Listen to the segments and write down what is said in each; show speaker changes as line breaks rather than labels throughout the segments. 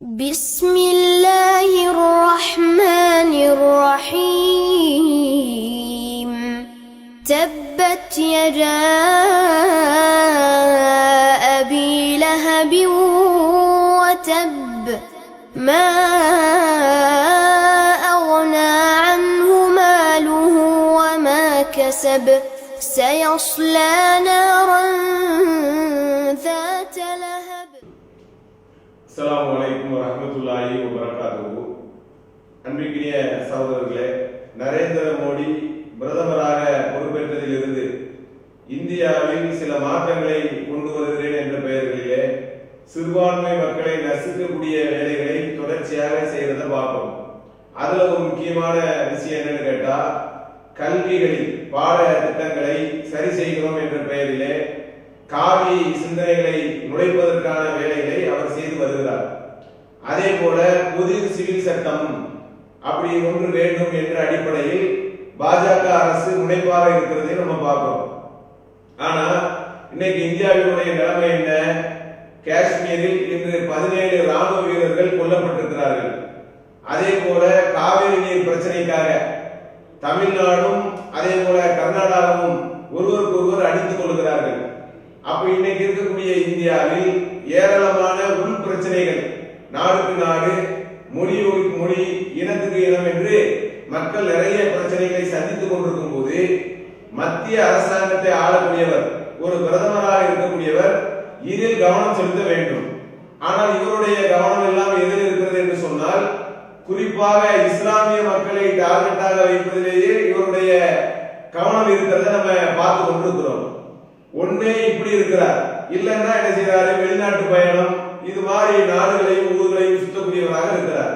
بسم الله الرحمن الرحيم تبت يدا أبي لهب وتب ما أغنى عنه ماله وما كسب سيصلى نارا ذات لهب
அஸ்லாம் வலைக்கும் வரமத்துல்லாஹி வபரகாத்துஹு. அன்பிற்கினிய சகோதரர்களே நரேந்திர மோடி பிரதமராக பொறுப்பேற்றதிலிருந்து இந்தியாவில் சில மாற்றங்களை கொண்டு வருகிறேன் என்ற பெயர்களிலே சிறுபான்மை மக்களை நசுக்கக்கூடிய வேலைகளை தொடர்ச்சியாக செய்யறத பார்ப்போம். அதுல ஒரு முக்கியமான விஷயம் என்னன்னு கேட்டா கல்விகளில் பாட திட்டங்களை சரி செய்கிறோம் என்ற பெயரிலே காவி சிந்தனைகளை நுழைப்பதற்கான வேலைகளை அவர் செய்து வருகிறார். அதே போல புதிய சிவில் சட்டம் அப்படி ஒன்று வேண்டும் என்ற அடிப்படையில் பாஜக அரசு முனைப்பாக இருக்கிறதை நம்ம பார்க்கிறோம். ஆனா இன்னைக்கு இந்தியாவினுடைய நிலைமை என்ன? காஷ்மீரில் இன்று பதினேழு ராணுவ வீரர்கள் கொல்லப்பட்டிருக்கிறார்கள். அதே போல காவிரி நீர் பிரச்சனைக்காக தமிழ்நாடும் அதே போல கர்நாடகாவும் ஒருவருக்கு ஒருவர் அடித்துக் கொள்கிறார்கள். அப்ப இன்னைக்கு இருக்கக்கூடிய இந்தியாவில் ஏராளமான உள் பிரச்சனைகள். நாடுக்கு நாடு மொழி மொழி இனத்துக்கு இனம் என்று மக்கள் நிறைய பிரச்சனைகளை சந்தித்துக் கொண்டிருக்கும் போது மத்திய அரசாங்கத்தை ஆளக்கூடியவர் ஒரு பிரதமராக இருக்கக்கூடியவர் இதில் கவனம் செலுத்த வேண்டும். ஆனால் இவருடைய கவனம் எல்லாம் எதில் இருக்கிறது என்று சொன்னால் குறிப்பாக இஸ்லாமிய மக்களை டார்கெட்டாக வைப்பதிலேயே இவருடைய கவனம் இருக்கிறத நம்ம பார்த்து கொண்டிருக்கிறோம். ஒன்னே இப்படி இருக்கிறார். இல்லைன்னா என்ன செய்யறாரு வெளிநாட்டு பயணம். இது மாதிரி நாடுகளையும் ஊர்களையும் சுத்தக்கூடியவராக இருக்கிறார்.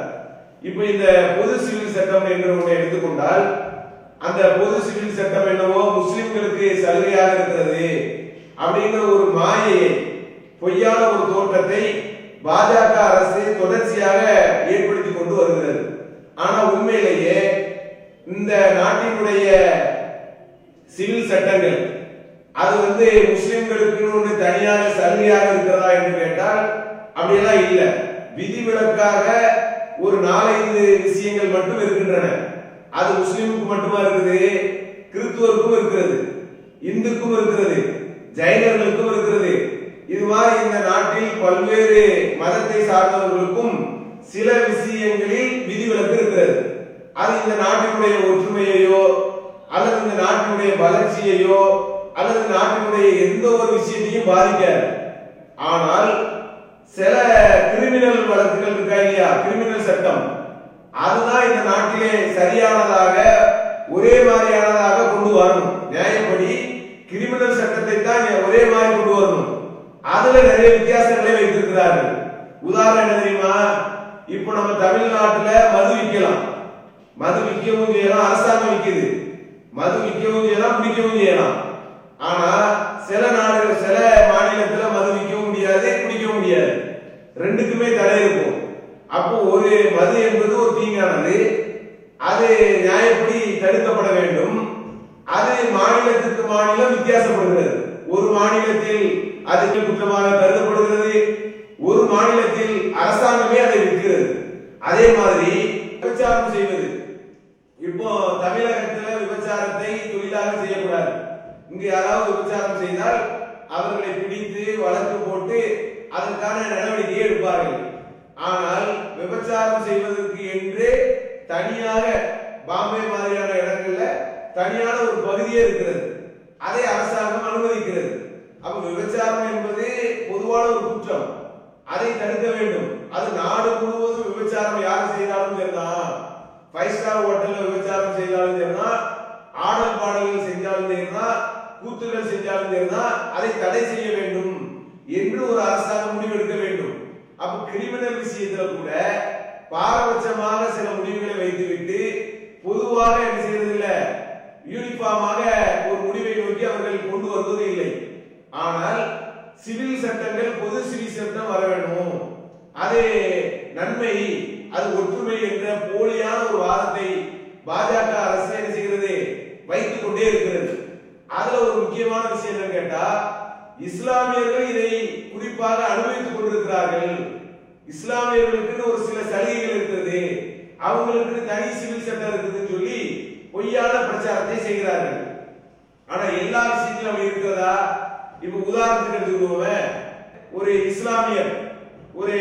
இப்ப இந்த பொது சிவில் சட்டம் என்று ஒன்றை எடுத்துக்கொண்டால் அந்த பொது சிவில் சட்டம் என்னவோ முஸ்லிம்களுக்கு சலுகையாக இருக்கிறது அப்படிங்கிற ஒரு மாயையை பொய்யான ஒரு தோற்றத்தை பாஜக அரசு தொடர்ச்சியாக ஏற்படுத்தி கொண்டு வருகிறது. ஆனா உண்மையிலேயே இந்த நாட்டினுடைய சிவில் சட்டங்கள் அது வந்து முஸ்லிம்களுக்கு ஒன்று தனியாக சலுகையாக இருக்கிறதா என்று கேட்டால் அப்படியெல்லாம் இல்லை. விதிவிலக்காக ஒரு நாலஞ்சு விஷயங்கள் மட்டும் இருக்கின்றன. அது முஸ்லிமுக்கு மட்டுமா இருக்குது? கிறிஸ்துவருக்கும் இருக்கிறது. இந்துக்கும் இருக்கிறது. ஜெயினர்களுக்கும் இருக்கிறது. இது மாதிரி இந்த நாட்டில் பல்வேறு மதத்தை சார்ந்தவர்களுக்கும் சில விஷயங்களில் விதிவிலக்கு இருக்கிறது. அது இந்த நாட்டினுடைய ஒற்றுமையையோ அல்லது இந்த நாட்டினுடைய வளர்ச்சியையோ அல்லது நாட்டினுடைய எந்த ஒரு விஷயத்தையும் பாதிக்காது. ஆனால் சில கிரிமினல் வழக்குகள் இருக்கா இல்லையா? கிரிமினல் சட்டம். அதுதான் இந்த நாட்டிலே சரியானதாக ஒரே மாதிரியானதாக கொண்டு வரணும். நியாயப்படி கிரிமினல் சட்டத்தை தான் ஒரே மாதிரி கொண்டு வரணும். அதுல நிறைய வித்தியாசங்களை வைத்திருக்கிறார்கள். உதாரணம் என்ன தெரியுமா? இப்போ நம்ம தமிழ்நாட்டுல மது விற்கலாம். மது விற்கவும் செய்யலாம் அரசாங்கம் விற்குது. மது விற்கவும் செய்யலாம் பிடிக்கவும் செய்யலாம். ஆனா சில நாடுகள் சில மாநிலத்துல மது விற்கவும் முடியாது குடிக்கவும் முடியாது. ரெண்டுக்குமே தடை இருக்கும். அப்போ ஒரு மது என்பது ஒரு தீங்கானது. அது நியாயப்படி தடுக்கப்பட வேண்டும். அது மாநிலத்துக்கு மாநிலம் வித்தியாசப்படுகிறது. ஒரு மாநிலத்தில் அதுக்கு குற்றமாக கருதப்படுகிறது. ஒரு மாநிலத்தில் அரசாங்கமே அதை விற்கிறது. அதே மாதிரி விபச்சாரம் செய்வது. இப்போ தமிழகத்துல விபச்சாரத்தை தொழிலாக செய்யக்கூடாது. இங்கு யாராவது விபச்சாரம் செய்தால் அவர்களை பிடித்து வழக்கு போட்டு அதற்கான நடவடிக்கையை எடுப்பார்கள். ஆனால் விபச்சாரம் செய்வதற்கு என்று தனியாக பாம்பே மாதிரியான இடங்கள்ல தனியான ஒரு பகுதியே இருக்கிறது. அதை அரசாங்கம் அனுமதிக்கிறது. அப்ப விபச்சாரம் என்பது பொதுவான ஒரு குற்றம். அதை தடுக்க வேண்டும். அது நாடு முழுவதும் விபச்சாரம் யார் செய்தாலும் சரிதான். ஃபைவ் ஸ்டார் ஹோட்டல்ல விபச்சாரம் செய்தாலும் சரிதான். ஆடல் பாடல்கள் செஞ்சாலும் கூத்துகள் செஞ்சாலும் சரிதான் அதை தடை செய்ய வேண்டும் என்று ஒரு அரசாங்கம் முடிவெடுக்க வேண்டும். அப்ப கிரிமினல் விஷயத்துல கூட பாரபட்சமாக சில முடிவுகளை வைத்துவிட்டு பொதுவாக என்ன செய்யறது யூனிஃபார்மாக ஒரு முடிவை நோக்கி அவர்கள் கொண்டு வருவது இல்லை. ஆனால் சிவில் சட்டங்கள் பொது சிவில் சட்டம் வர வேண்டும். அது நன்மை அது ஒற்றுமை என்ற போலியான ஒரு வாதத்தை பாஜக அரசு என்ன செய்கிறது? வைத்துக் கொண்டே இருக்கிறது. அதுல ஒரு முக்கியமான விஷயம் என்னன்னு கேட்டா இஸ்லாமியர்கள் இதை குறிப்பாக அனுபவித்துக் கொண்டிருக்கிறார்கள். இஸ்லாமியர்களுக்குன்னு ஒரு சில சலுகைகள் இருக்கிறது. அவங்களுக்கு தனி சிவில் சட்டம் இருக்குதுன்னு சொல்லி பொய்யான பிரச்சாரத்தை செய்கிறார்கள். ஆனா எல்லா விஷயத்திலும் அப்படி இருக்கிறதா? இப்ப உதாரணத்துக்கு எடுத்துக்கோங்க ஒரு இஸ்லாமியர் ஒரு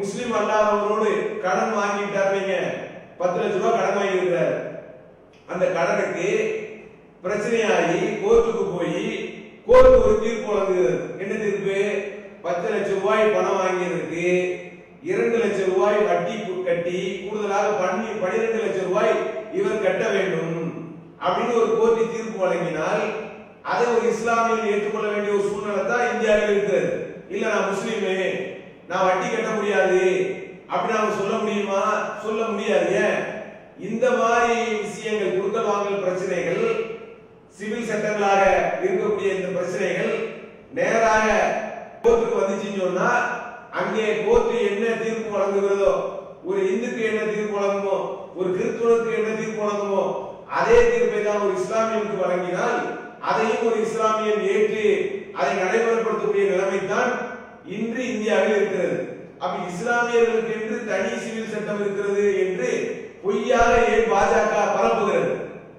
முஸ்லிம் அல்லாதவரோடு கடன் வாங்கிட்டாருங்க பத்து லட்ச ரூபாய் கடன் வாங்கி இருக்கிறார் அந்த கடனுக்கு பிரச்சனையாகி கோர்ட்டுக்கு போய் கோர்ட்டு ஒரு தீர்ப்பு வழங்குகிறது. என்ன தீர்ப்பு? பத்து லட்சம் ரூபாய் பணம் வாங்கியதற்கு இரண்டு லட்சம் ரூபாய் வட்டி கட்டி கூடுதலாக பண்ணி பனிரெண்டு லட்சம் ரூபாய் இவர் கட்ட வேண்டும் அப்படின்னு ஒரு கோர்ட்டு தீர்ப்பு வழங்கினால் அதை ஒரு இஸ்லாமியில் ஏற்றுக்கொள்ள வேண்டிய ஒரு சூழ்நிலை தான் இந்தியாவில் இருக்கிறது. இல்ல நான் முஸ்லீமு நான் வட்டி கட்ட முடியாது அப்படி அவங்க சொல்ல முடியுமா? சொல்ல முடியாது. ஏன்? இந்த மாதிரி விஷயங்கள் குடுக்கல் வாங்கல் பிரச்சனைகள் சிவில் சட்டங்களாக இருக்கக்கூடிய இந்த பிரச்சனைகள் நேராக கோர்ட்டுக்கு வந்துச்சுன்னு சொன்னா அங்கே கோர்ட்டு என்ன தீர்ப்பு வழங்குகிறதோ ஒரு இந்துக்கு என்ன தீர்ப்பு வழங்குமோ ஒரு கிறிஸ்துவனுக்கு என்ன தீர்ப்பு வழங்குமோ அதே தீர்ப்பை தான் ஒரு இஸ்லாமியனுக்கு வழங்கினால் அதையும் ஒரு இஸ்லாமியன் ஏற்று அதை நடைமுறைப்படுத்தக்கூடிய நிலைமை தான் இன்று இந்தியாவில் இருக்கிறது. அப்ப இஸ்லாமியர்களுக்கு என்று தனி சிவில் சட்டம் இருக்கிறது என்று பொய்யாக ஏன் பாஜக பரப்புகிறது?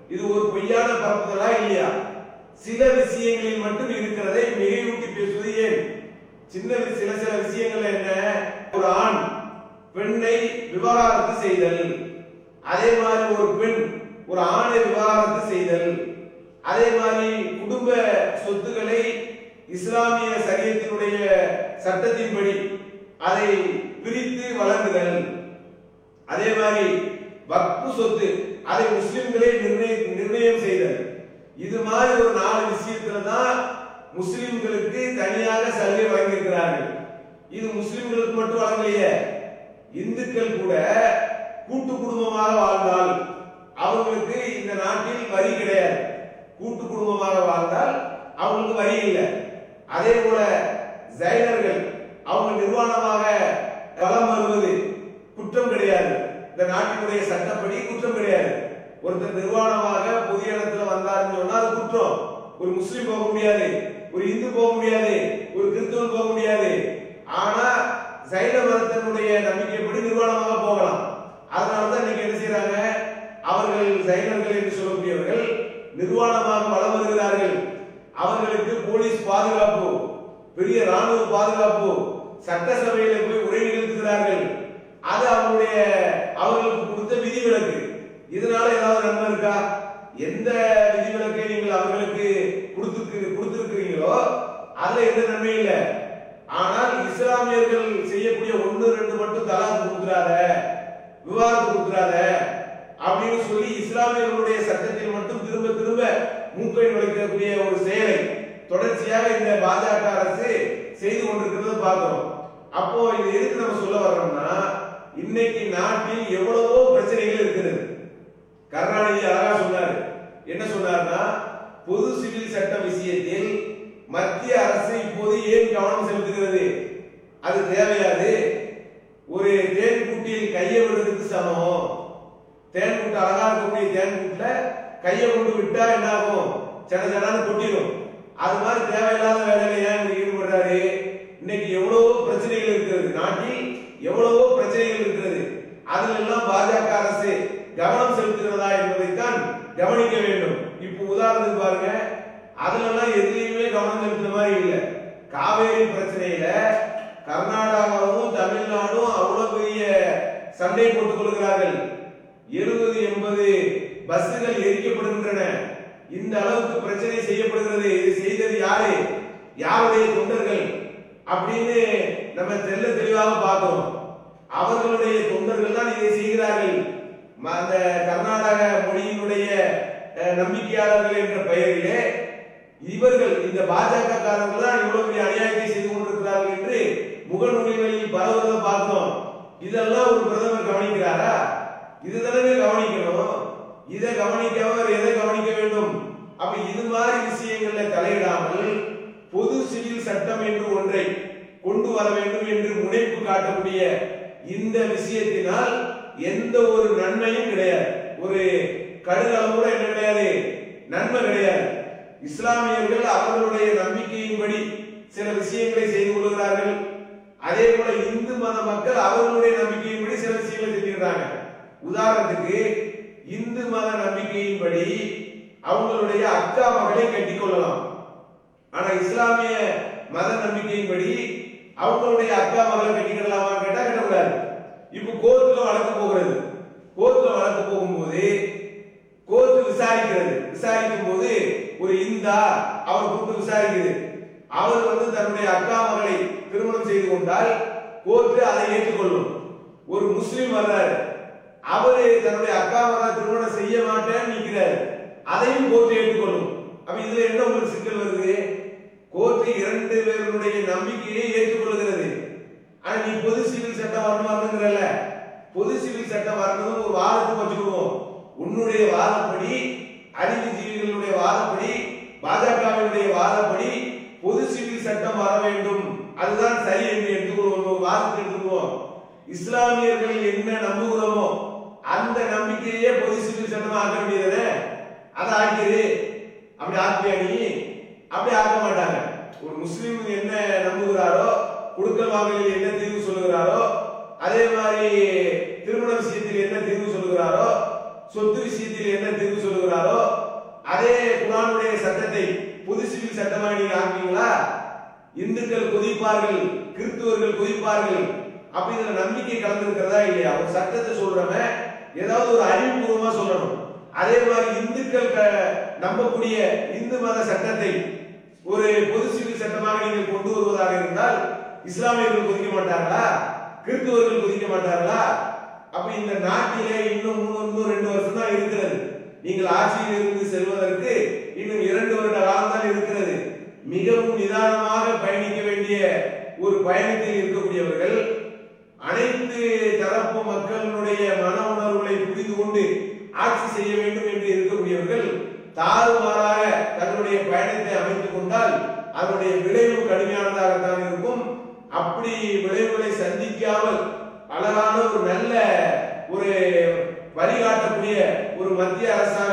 இது ஒரு பொய்யான பரப்புதலா இல்லையா? சில விஷயங்களில் மட்டும் இருக்கிறதை மிகையூட்டி பேசுவது ஏன்? சின்ன சில சில விஷயங்கள் என்ன? ஒரு ஆண் பெண்ணை விவாகரத்து செய்தல். அதே மாதிரி ஒரு பெண் ஒரு ஆணை விவாகரத்து செய்தல். அதே மாதிரி குடும்ப சொத்துக்களை இஸ்லாமிய சரியத்தினுடைய சட்டத்தின்படி அதை பிரித்து வழங்குதல். அதே மாதிரி வக்பு சொத்து அதை முஸ்லிம்களே நிர்ணய நிர்ணயம் செய்தல் இது மாதிரி ஒரு நாலு விஷயத்துல தான் முஸ்லிம்களுக்கு தனியாக சலுகை வழங்கியிருக்கிறார்கள் இது முஸ்லிம்களுக்கு மட்டும் வழங்கலையே. இந்துக்கள் கூட கூட்டு குடும்பமாக வாழ்ந்தால் அவங்களுக்கு இந்த நாட்டில் வரி கிடையாது. கூட்டு குடும்பமாக வாழ்ந்தால் அவங்களுக்கு வரி இல்லை. அதே போல ஜைனர்கள் அவங்க நிர்வாணமாக வலம் வருவது குற்றம் கிடையாது. இந்த நாட்டினுடைய சட்டப்படி குற்றம் கிடையாது. ஒருத்தர் நிர்வாணமாக புதிய இடத்துல வந்தாருன்னு சொன்னா அது குற்றம். ஒரு முஸ்லீம் போக முடியாது ஒரு இந்து போக முடியாது ஒரு கிறிஸ்தவன் போக முடியாது. ஆனா சைன மதத்தினுடைய நம்பிக்கைப்படி நிர்வாணமாக போகலாம். அதனாலதான் நீங்க என்ன செய்யறாங்க அவர்கள் சைனர்கள் என்று சொல்லக்கூடியவர்கள் நிர்வாணமாக வலம் வருகிறார்கள். அவர்களுக்கு போலீஸ் பாதுகாப்பு பெரிய ராணுவ பாதுகாப்பு சட்டசபையில போய் உரை நிகழ்த்துகிறார்கள். அது அவங்களுடைய அவர்களுக்கு கொடுத்த விதிவிலக்கு. இதனால ஏதாவது நன்மை இருக்கா? எந்த விதிவிலக்கை நீங்கள் அவர்களுக்கு கொடுத்து கொடுத்திருக்கிறீங்களோ அதுல எந்த நன்மை இல்லை. ஆனால் இஸ்லாமியர்கள் செய்யக்கூடிய ஒன்று ரெண்டு மட்டும் தலாக் கொடுக்குறாத விவாதம் கொடுக்குறாத அப்படின்னு சொல்லி இஸ்லாமியர்களுடைய சட்டத்தில் மட்டும் திரும்ப திரும்ப மூக்கை நுழைக்கக்கூடிய ஒரு செயலை தொடர்ச்சியாக இந்த பாஜக அரசு செய்து கொண்டிருக்கிறத பார்க்கிறோம். அப்போ இது எதுக்கு நம்ம சொல்ல வர்றோம்னா இன்னைக்கு நாட்டில் எவ்வளவோ பிரச்சனைகள் இருக்கிறது. கருணாநிதி அழகா சொன்னாரு. என்ன சொன்னார்னா பொது சிவில் சட்ட விஷயத்தில் மத்திய அரசு இப்போது ஏன் கவனம் செலுத்துகிறது? அது தேவையாது. ஒரு தேன் கூட்டியில் கையை விடுறதுக்கு சமம். தேன் கூட்டு அழகா இருக்கக்கூடிய தேன் கூட்டுல கையை கொண்டு விட்டா என்ன ஆகும் சட சடான்னு கொட்டிடும் அது மாதிரி தேவையில்லாத வேலையில ஏன் ஈடுபடுறாரு? இன்னைக்கு எவ்வளவோ பிரச்சனைகள் இருக்கிறது. நாட்டில் எவ்வளவோ பிரச்சனைகள் இருக்கிறது அதுல எல்லாம் பாஜக அரசு கவனம் செலுத்துகிறதா என்பதைத்தான் கவனிக்க வேண்டும் இப்போ உதாரணத்துக்கு பாருங்க அதுல எல்லாம் எதுலையுமே கவனம் செலுத்துற மாதிரி இல்ல காவேரி பிரச்சனையில கர்நாடகாவும் தமிழ்நாடும் அவ்வளவு பெரிய சண்டை போட்டுக் கொள்கிறார்கள் எழுபது எண்பது பஸ்ஸுகள் எரிக்கப்படுகின்றன இந்த அளவுக்கு பிரச்சனை செய்யப்படுகிறது இது செய்தது யாரு யாருடைய தொண்டர்கள் அப்படின்னு நம்ம தெல்ல தெளிவாக பார்த்தோம். அவர்களுடைய தொண்டர்கள் தான் இதை செய்கிறார்கள். அந்த கர்நாடக மொழியினுடைய நம்பிக்கையாளர்கள் என்ற பெயரிலே இவர்கள் இந்த பாஜக காரர்கள் தான் இவ்வளவு பெரிய அநியாயத்தை செய்து கொண்டிருக்கிறார்கள் என்று முகநூல்களில் பரவுவதை பார்த்தோம். இதெல்லாம் ஒரு பிரதமர் கவனிக்கிறாரா? இதுதானே கவனிக்கணும். இதை கவனிக்காம எதை கவனிக்க வேண்டும்? அப்ப இது மாதிரி விஷயங்கள்ல தலையிடாமல் பொது சிவில் சட்டம் என்று ஒன்றை கொண்டு வர வேண்டும் என்று முனைப்பு காட்டக்கூடிய இந்த விஷயத்தினால் எந்த ஒரு நன்மையும் கிடையாது. ஒரு கடுகளவு கூட என்ன கிடையாது? நன்மை கிடையாது. இஸ்லாமியர்கள் அவர்களுடைய நம்பிக்கையின்படி சில விஷயங்களை செய்து கொள்கிறார்கள். அதே போல இந்து மத மக்கள் அவர்களுடைய நம்பிக்கையின்படி சில விஷயங்களை செஞ்சுக்கிறாங்க உதாரணத்துக்கு இந்து மத நம்பிக்கையின்படி அவங்களுடைய அக்கா மகளை கட்டிக் கொள்ளலாம். ஆனா இஸ்லாமிய மத நம்பிக்கையின்படி அவங்களுடைய அக்கா மகளை கட்டிக்கிடலாமா கேட்டா கட்டக்கூடாது. இப்ப கோர்ட்ல வழக்கு போகிறது. கோர்ட்ல வழக்கு போகும்போது கோர்ட் விசாரிக்கிறது. விசாரிக்கும் போது ஒரு இந்தா அவர் கூப்பிட்டு விசாரிக்குது. அவர் வந்து தன்னுடைய அக்கா மகளை திருமணம் செய்து கொண்டால் கோர்ட்டு அதை ஏற்றுக்கொள்ளும். ஒரு முஸ்லீம் வர்றாரு. அவரு தன்னுடைய அக்கா மகளை திருமணம் செய்ய மாட்டேன்னு நிற்கிறார் அதையும் கோர்ட்டு ஏற்றுக்கொள்ளும். அப்ப இதுல என்ன உங்களுக்கு சிக்கல் வருது? கோர்ட்டு இரண்டு பேருடைய நம்பிக்கையை ஏற்றுக்கொள்கிறது. ஆனா நீ பொது சிவில் சட்டம் வரணும் வரணுங்கிறல்ல பொது சிவில் சட்டம் வரணும் ஒரு வாதத்துக்கு வச்சுக்குவோம். உன்னுடைய வாதப்படி அறிவுஜீவிகளுடைய வாதப்படி பாஜகவினுடைய வாதப்படி பொது சிவில் சட்டம் வர வேண்டும். அதுதான் சரி என்று எடுத்துக்கொள்வோம். ஒரு வாதத்தை எடுத்துக்குவோம் இஸ்லாமியர்கள் என்ன நம்புகிறோமோ அந்த நம்பிக்கையே பொது சிவில் சட்டம் ஆக்க வேண்டியது அதை ஆக்கியது அப்படி ஆக்கியா நீ அப்படி ஆக்க மாட்டாங்க. ஒரு முஸ்லீம் என்ன நம்புகிறாரோ குடுக்கல் வாங்கலில் என்ன தீர்வு சொல்லுகிறாரோ அதே மாதிரி திருமண விஷயத்தில் என்ன தீர்வு சொல்லுகிறாரோ சொத்து விஷயத்தில் என்ன தீர்வு சொல்லுகிறாரோ அதே குரானுடைய சட்டத்தை பொது சிவில் சட்டமாக நீங்க ஆக்குவீங்களா? இந்துக்கள் குதிப்பார்கள் கிறிஸ்துவர்கள் குதிப்பார்கள். அப்படிங்கிற நம்பிக்கை கலந்துருக்கிறதா இல்லையா? ஒரு சட்டத்தை சொல்றவன் ஏதாவது ஒரு அறிவுபூர்வமா சொல்லணும். அதே மாதிரி இந்துக்கள் க- நம்பக்கூடிய இந்து மத சட்டத்தை ஒரு பொது சிவில் சட்டமாக நீங்கள் கொண்டு வருவதாக இருந்தால் இஸ்லாமியர்கள் கொதிக்க மாட்டார்களா? கிறிஸ்துவர்கள் கொதிக்க மாட்டார்களா? அப்ப இந்த நாட்டிலே இன்னும் மூணு இன்னும் ரெண்டு வருஷம் தான் இருக்கிறது. நீங்கள் ஆட்சியில் இருந்து செல்வதற்கு இன்னும் இரண்டு வருட காலம் தான் இருக்கிறது. மிகவும் நிதானமாக பயணிக்க வேண்டிய ஒரு பயணத்தில் இருக்கக்கூடியவர்கள் அனைத்து தரப்பு மக்களுடைய மன உணர்வுகளை புரிந்து கொண்டு ஆட்சி செய்ய வேண்டும் என்று இருக்கக்கூடியவர்கள் தாறுமாறாக தன்னுடைய பயணத்தை அமைத்துக் கொண்டால் அதனுடைய விளைவு கடுமையானதாகத்தான் இருக்கும். அப்படி விளைவுகளை சந்திக்காமல் அழகான ஒரு நல்ல ஒரு வழிகாட்டக்கூடிய ஒரு மத்திய அரசாங்கம்